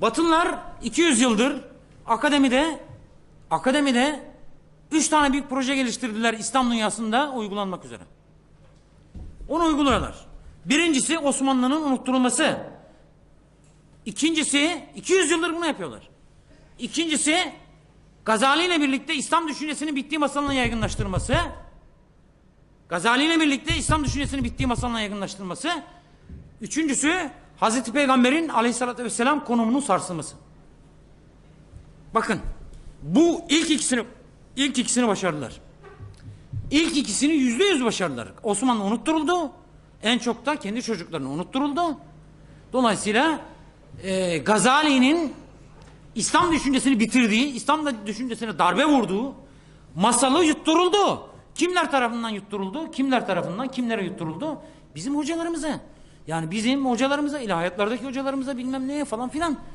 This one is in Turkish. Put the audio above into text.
Batılılar 200 yıldır akademide akademide 3 tane büyük proje geliştirdiler İslam dünyasında uygulanmak üzere. Onu uyguluyorlar. Birincisi Osmanlı'nın unutturulması. İkincisi 200 yıldır bunu yapıyorlar. İkincisi Gazali ile birlikte İslam düşüncesinin bittiği masalına yaygınlaştırması. Gazali ile birlikte İslam düşüncesinin bittiği masalına yaygınlaştırması. Üçüncüsü Hazreti Peygamber'in aleyhissalatü vesselam konumunun sarsılması. Bakın bu ilk ikisini ilk ikisini başardılar. İlk ikisini yüzde yüz başardılar. Osmanlı unutturuldu. En çok da kendi çocuklarını unutturuldu. Dolayısıyla e, Gazali'nin İslam düşüncesini bitirdiği, İslam düşüncesine darbe vurduğu masalı yutturuldu. Kimler tarafından yutturuldu? Kimler tarafından kimlere yutturuldu? Bizim hocalarımıza. Yani bizim hocalarımıza, ilahiyatlardaki hocalarımıza bilmem neye falan filan.